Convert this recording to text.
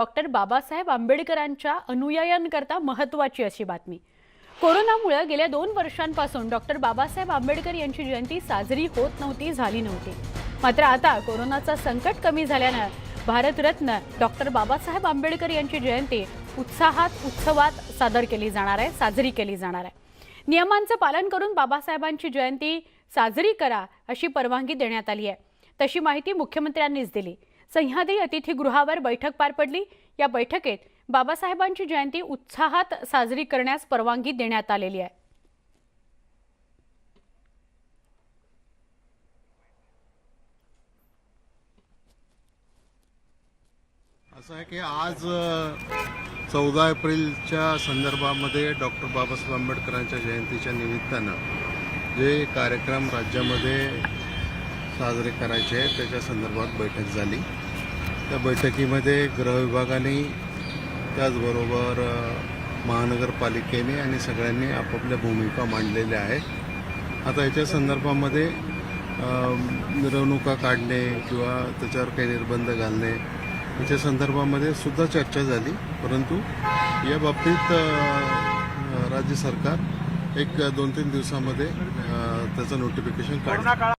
Doctor Babasaheb आंबेडकरांच्या अनुयायांकरता महत्त्वाची अशी बातमी. कोरोनामुळे गेल्या दोन वर्षांपासून डॉक्टर बाबासाहेब आंबेडकर यांची जयंती साजरी होत नव्हती झाली नव्हती. मात्र आता कोरोनाचा संकट कमी झाल्यानं भारतरत्न डॉक्टर बाबासाहेब आंबेडकर यांची जयंती उत्साहात उत्सवात सादर केली जाणार आहे साजरी केली जाणार आहे. नियमांचं पालन करून बाबासाहेबांची जयंती साजरी करा अशी परवानगी देण्यात आली आहे. तशी माहिती मुख्यमंत्र्यांनीच दिली. सह्याद्री अतिथीगृहावर बैठक पार पडली. या बैठकीत बाबासाहेबांची जयंती उत्साहात साजरी करण्यास परवानगी देण्यात आलेली आहे. असं आहे की आज चौदा एप्रिलच्या संदर्भामध्ये डॉक्टर बाबासाहेब आंबेडकरांच्या जयंतीच्या निमित्तानं जे कार्यक्रम राज्यामध्ये साजरे करायचे आहेत त्याच्या संदर्भात बैठक झाली. त्या बैठकीमध्ये गृहविभागाने त्याचबरोबर महानगरपालिकेने आणि सगळ्यांनी आपापल्या भूमिका मांडलेल्या आहेत. आता याच्या संदर्भामध्ये मिरवणुका काढणे किंवा त्याच्यावर काही निर्बंध घालणे याच्या संदर्भामध्ये सुद्धा चर्चा झाली. परंतु या बाबतीत राज्य सरकार एक दोन तीन दिवसामध्ये त्याचं नोटिफिकेशन काढेल.